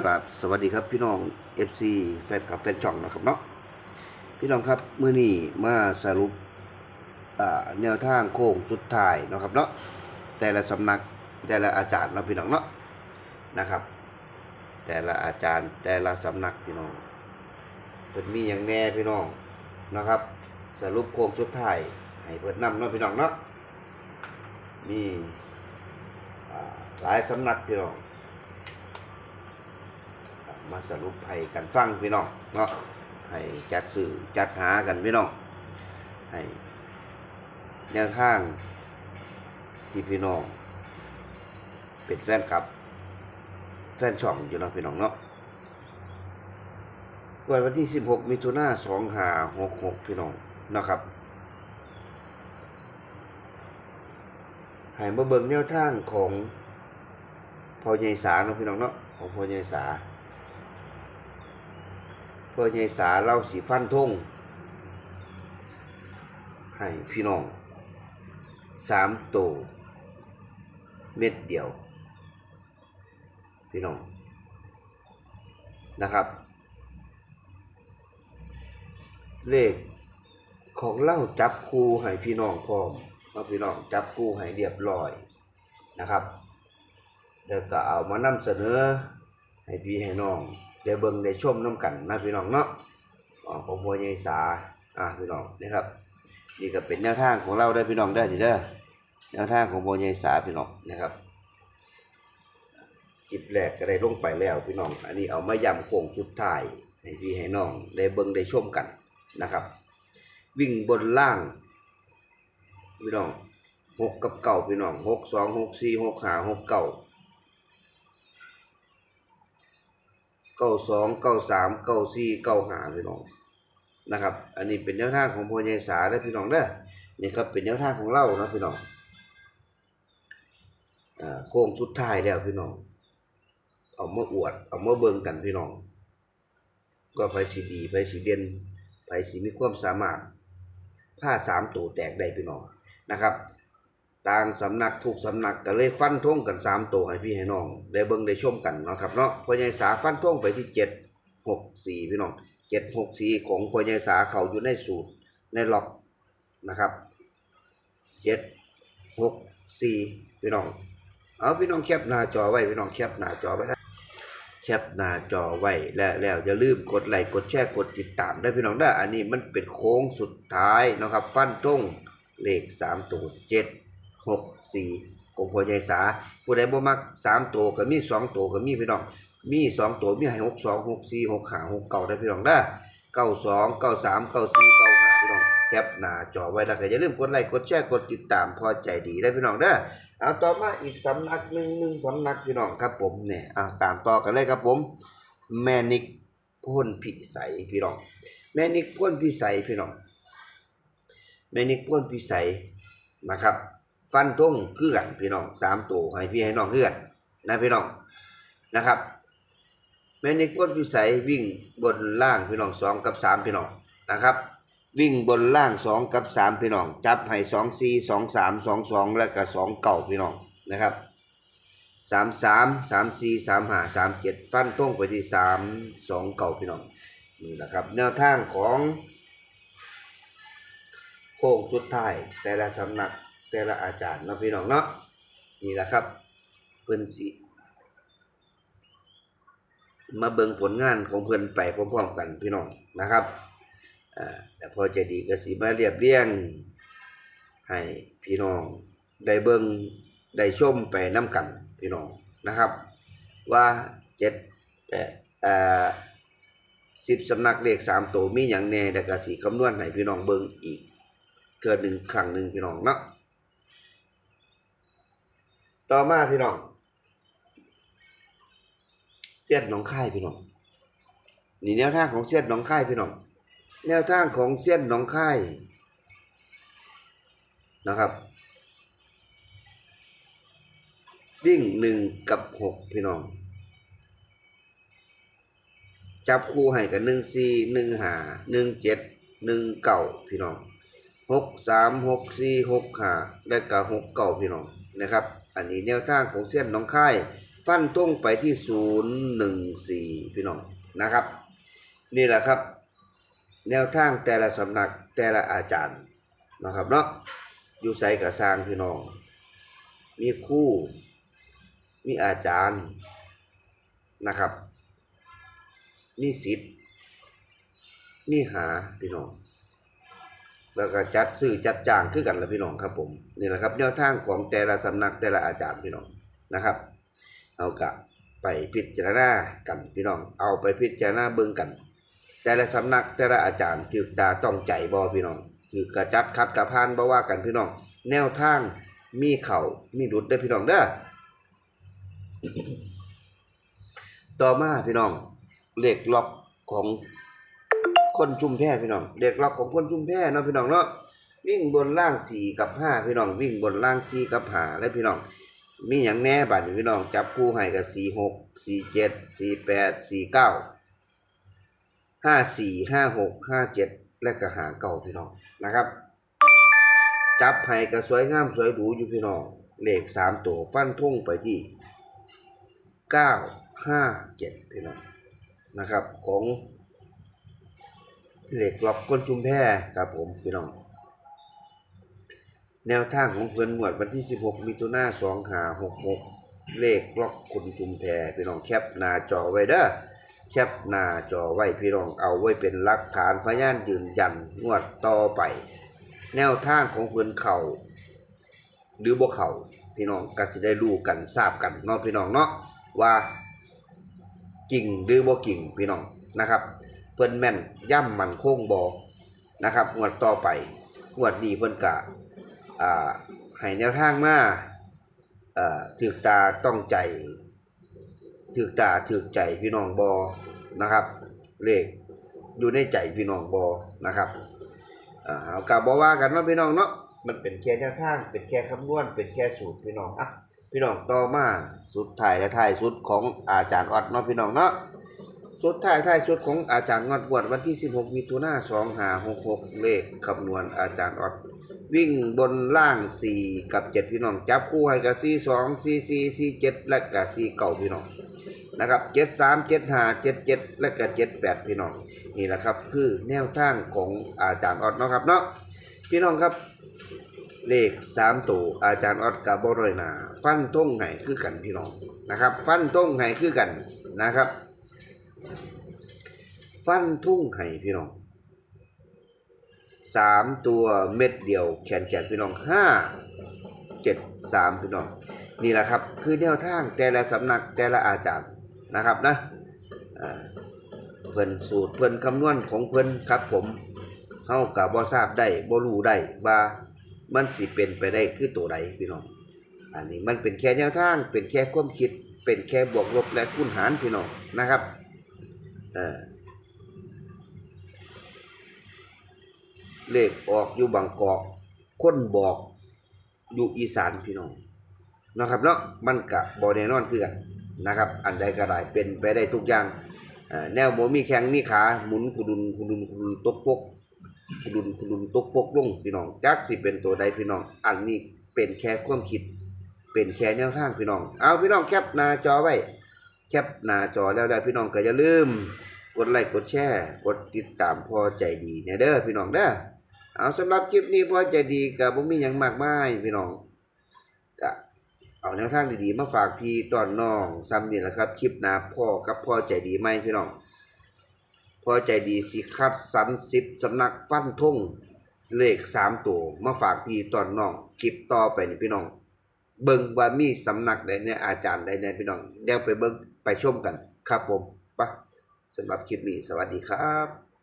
ครับสวัสดีครับพี่น้อง FC แฟนคลับแฟนช่องนะครับเนาะพี่น้องครับเมื้อนี้มาสรุปแนวทางโค้งสุดท้ายนะครับเนาะแต่ละสำนักแต่ละอาจารย์นะพี่น้องเนาะนะครับ แต่ละอาจารย์แต่ละสำนักพี่น้องเป็นมีอย่างแน่พี่น้องนะครับ สรุปโค้งสุดท้ายให้เปิดนำเนาะพี่น้องเนาะมีหลายสำนักพี่น้อง มาสรุปให้กันฟังพี่น้องเนาะให้จัดสื่อจัดหากันพี่น้องให้แนวทางที่พี่น้องเป็นแฟนคลับ แฟนช่องอยู่นะพี่น้องเนาะวันวันที่ 16 มิถุนายน2566พี่น้องนะครับให้มาเบิ่งแนวทางของพอใหญ่สาเนาะพี่น้องเนาะของพอใหญ่สา พ่อใหญ่สาเล่าสีฟันทงให้พี่น้องสามตัวเม็ดเดียว พี่น้องนะครับ เลขของเล่าจับคู่ให้พี่น้องพร้อมเอาพี่น้องจับคู่ให้เรียบร้อยนะครับ แล้วก็เอามานำเสนอให้พี่ให้น้อง ได้เบิ่งได้ชมน้ำกันนะพี่น้องเนาะอ๋อของพ่อใหญ่สาอะพี่น้องนะครับนี่ก็เป็นแนวทางของเราได้พี่น้องได้อนี่เด้อแนวทางของพ่อใหญ่สาพี่น้องนะครับคลิปแรกก็ได้ลงไปแล้วพี่น้อง อันนี้เอามาย้ำโค้งสุดท้ายให้พี่ให้น้องได้เบิ่งได้ชมกันนะครับ วิ่งบนล่างพี่น้องหกกับเก่าพี่น้องหกสองหกสี่หกห้าหกเก้า เก้าสองเก้าสามเก้าสี่เก้าห้าพี่น้องนะครับ อันนี้เป็นแนวทางของพ่อใหญ่สาได้พี่น้องเด้นี่ครับเป็นแนวทางของเรานะพี่น้องอ่าโค้งสุดท้ายแล้วพี่น้อง เอาเมาออวด เอาเมาเบิ่งกันพี่น้อง ก็ไผสิดีไผสิเด่นไผสิมีความสามารถผ้าสามตัวแตกได้พี่น้องนะครับ ต่างสำนักทุกสำนักก็เลยฟันธงกันสามตัวให้พี่ให้น้องได้เบิ่งได้ชมกันเนาะครับเนาะพ่อใหญ่สาฟันธงไปที่เจ็ดหกสี่พี่น้องเจ็ดหกสี่ของพ่อใหญ่สาเขาอยู่ในสูตรในล็อกนะครับเจ็ดหกสี่พี่น้องเอาพี่น้องแคปหน้าจอไว้พี่น้องแคปหน้าจอไว้แคปหน้าจอไว้แล้วแล้วอย่าลืมกดไลค์กดแชร์กดติดตามได้พี่น้องได้อันนี้มันเป็นโค้งสุดท้ายนะครับ ฟันธงเลขสามตัวเจ็ด หกสี่กงพลใหญ่สา ผู้ใดบ่มักสามตัวก็มีสองตัวก็มีพี่น้อง มีสองตัวมีให้หกสองหกสี่หกห้าหกเก้าได้พี่น้องได้เก้าสองเก้าสามเก้าสี่เก้าห้าพี่น้องแคปหน้าจอไว้แล้วก็อย่าลืมกดไลค์กดแชร์กดติดตามพอใจดีได้พี่น้องได้เอาต่อมาอีกสำนักหนึ่งหนึ่งสำนักพี่น้องครับผมเนี่ยเอาตามต่อกันเลยครับผม แม่นิกพ่นพิสัยพี่น้อง แม่นิกพ่นพิสัยพี่น้อง แม่นิกพ่นพิสัยนะครับ ฟันทงคือกันพี่น้องสามตัวให้พี่ให้น้องคือกันนะพี่น้องนะครับแม่นิกพ่นพิสัยวิ่งบนล่างพี่น้องสองกับสามพี่น้องนะครับ วิ่งบนล่างสองกับสามพี่น้อง จับให้สองสี่สองสามสองสองแล้วก็สองเก่าพี่น้องนะครับสามสามสามสี่สามห้าสามเจ็ดฟันทงไปที่สามสองเก่าพี่น้องนี่แหละครับแนวทางของโค้งสุดท้ายแต่ละสำนัก แต่ละอาจารย์เนาะพี่น้องเนาะนี่แหละครับเพิ่อนสิมาเบิ่งผลงานของเพิ่อนไปพร้อมๆกันพี่น้องนะครับแต่พอใจะดีก็สิมาเรียบเรียง ให้พี่น้องได้เบิ่งได้ชมไปนํกันพี่น้องนะครับ ว่าเจ็ดแปดเอ่อสิบสำนักเลขสามตัวมีอย่างแน่แต่ก็สิคำนวณให้พี่น้องเบิ่งอีกเกิดหนึ่งครั้งหนึ่งพี่น้องเนาะ ต่อมาพี่น้องเสียดหนองค่ายพี่น้องนี่แนวทางของเสียดหนองค่ายพี่น้องแนวทางของเสียดหนองค่ายนะครับ วิ่งหนึ่งกับหกพี่น้อง จับคู่ให้กับหนึ่งสี่หนึ่งห้าหนึ่งเจ็ดหนึ่งเก้าพี่น้องหกสามหกสี่หกห้าและก็หกเก้าพี่น้องนะครับ อันนี้แนวทางของเส้นน้องค่าย ฟันตรงไปที่ศูนย์หนึ่งสี่พี่น้องนะครับ นี่แหละครับ แนวทางแต่ละสำนักแต่ละอาจารย์นะครับเนาะอยู่ใส่กับสร้างพี่น้อง มีคู่มีอาจารย์นะครับ มีสิทธิ์มีหาพี่น้อง แล้วก็จัดซื้อจัดจ้างคือกันละพี่น้องครับผมนี่แหละครับแนวทางของแต่ละสำนักแต่ละอาจารย์พี่น้องนะครับเอากะไปพิจารณากันพี่น้อง เอาไปพิจารณาเบิ่งกัน แต่ละสำนักแต่ละอาจารย์ถือตาต้องใจบ่พี่น้องถือกระจัดคัดกระพานบ่ว่ากันพี่น้อง แนวทางมีเข่ามีดุดเด้พี่น้องเด้อต่อมาพี่น้องเลขล็อกของ คนชุมแพพี่น้องเลขล็อกของคนชุมแพเนาะพี่น้องเนาะวิ่งบนล่างสี่กับห้าพี่น้อง วิ่งบนล่างสี่กับห้าและพี่น้อง มีอย่างแน่บัดนี้พี่น้อง จับคู่ให้กับสี่หกสี่เจ็ดสี่แปดสี่เก้าห้าสี่ห้าหกห้าเจ็ดและก็หาเก่าพี่น้องนะครับ จับให้ก็สวยงามสวยหรูอยู่พี่น้องเลขสามตัวฟันทุ่งไปที่เก้าห้าเจ็ดพี่น้องนะครับของ เลขล็อกก้นจุมแพครับผมพี่น้อง แนวทางของเพื่อนหมวดวันที่ 16 มิถุนายน2566เลขล็อกคุณจุมแพพี่น้องแคปหน้าจอไว้เด้อแคปหน้าจอไว้พี่น้องเอาไว้เป็นหลักฐานพยานยืนยันงวดต่อไป แนวทางของเพื่อนเขาหรือบ่เขาพี่น้องก็จะได้รู้กันทราบกันเนาะพี่น้องเนาะว่ากิ่งหรือบ่กิ่งพี่น้องนะครับ เพิ่นแม่นย่ำมันโค้งบ่นะครับงวดต่อไปงวดนี้เพิ่นกะอ่าให้แนวทางมาอ่อถือตาต้องใจถือตาถือใจพี่น้องบอนะครับ เลขอยู่ในใจพี่น้องบอนะครับอ่าเอากับบอว่ากันเนาะพี่น้องเนาะมันเป็นแค่แนวทาง เป็นแค่คำนวณเป็นแค่สูตรพี่น้องอะพี่น้องต่อมาสุดท้ายและท้ายสุดของอาจารย์ออดเนาะพี่น้องเนาะ สุดท้ายท้ายสุดของอาจารย์งอดบวชวันที่ 16มิถุนายน2566 เลขคำนวณอาจารย์ออดวิ่งบนล่างสี่กับเจ็ดพี่น้อง จับคู่ให้กับสี่สองสี่สี่สี่เจ็ดและกับสี่เก่าพี่น้องนะครับเจ็ดสามเจ็ดหาเจ็ดเจ็ดและกับเจ็ดแปดพี่น้องนี่แหละครับคือแนวทางของอาจารย์ออดเนาะครับเนาะพี่น้องครับเลขสามตัวอาจารย์ออดกับบรอยนา ฟันท่งไห้คือกันพี่น้องนะครับ ฟันท่งไห้คือกันนะครับ ฟันทุ่งไห้พี่น้องสามตัวเม็ดเดียวแขนแขนพี่น้องห้าเจ็ดสามพี่น้องนี่แหละครับ คือแนวทางแต่ละสำนักแต่ละอาจารย์นะครับนะเพิ่นสูตรเพิ่นคำนวณของเพิ่นครับผมเฮากับบ่ทราบได้บ่รู้ได้ว่ามันสิเป็นไปได้คือตัวใดพี่น้อง อันนี้มันเป็นแค่แนวทาง เป็นแค่ความคิด เป็นแค่บวกลบและคูณหารพี่น้องนะครับ เออ เลขออกอยู่บางกอกคนบอกอยู่อีสานพี่น้องนะครับเนาะมันกะบอแน่นอนคือกันนะครับ อันใดก็ได้เป็นไปได้ทุกอย่างแนวโมมีแข้งมีขาหมุนคุดุนคุดุนคุดุนตกปกคุดุนคุดุนตกปกลงพี่น้องจักสิเป็นตัวใดพี่น้อง อันนี้เป็นแค่ความคิด เป็นแค่แนวทางพี่น้อง เอาพี่น้องแคปหน้าจอไว้แคปหน้าจอแล้วได้พี่น้องก็อย่าลืมกดไลค์กดแชร์กดติดตามพอใจดีแน่เด้อพี่น้องเด้อ เอาสำหรับคลิปนี้พอใจดีกับบ่มีหยังมากมายพี่น้องก็เอาแนวทางดีๆมาฝากพี่ตอนน้องซ้ำนี่แหละครับ คลิปนาพ่อกับพ่อใจดีไหมพี่น้องพ่อใจดีสิคัดสรรสิบสำนักฟันทงเลขสามตัวมาฝากพี่ตอนน้องคลิปต่อไปนี่พี่น้อง เบิ่งว่ามีสำนักใดเนี่ยอาจารย์ใดเนี่ยพี่น้องเดี๋ยวไปเบิ่งไปชมกันครับผมไปะสำหรับคลิปนี้สวัสดีครับ